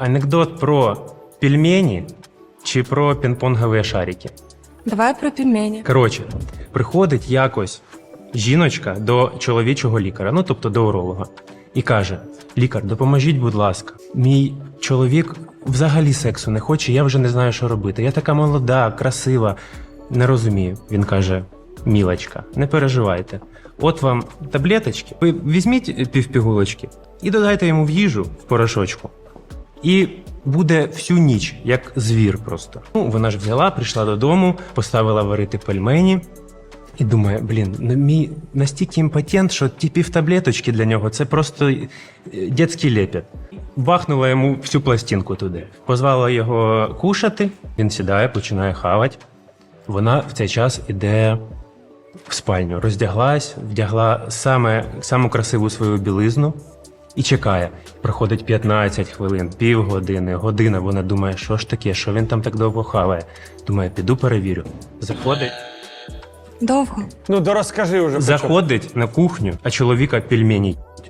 Анекдот про пельмені чи про пінг-понгові шарики. Давай про пельмені. Коротше, приходить якось жіночка до чоловічого лікаря, ну тобто до уролога, і каже: Лікар, допоможіть, будь ласка, мій чоловік взагалі сексу не хоче, я вже не знаю, що робити. Я така молода, красива. Не розумію. Він каже: Мілочка, не переживайте. От вам таблеточки. Ви візьміть півпігулочки і додайте йому в їжу в порошочку. І буде всю ніч, як звір просто. Ну, вона ж взяла, прийшла додому, поставила варити пельмені. І думає, блін, ну мій настільки імпотент, що ті півтаблеточки для нього це просто е, дитячий лепет. Бахнула йому всю пластинку туди. Позвала його кушати, він сідає, починає хавати. Вона в цей час іде в спальню, роздяглась, вдягла саме, саму красиву свою білизну і чекає. Проходить 15 хвилин, півгодини, година. Вона думає, що ж таке, що він там так довго хаває. Думає, піду перевірю. Заходить. Довго. Ну, да розкажи вже. Заходить на кухню, а чоловіка пельмені. їдять.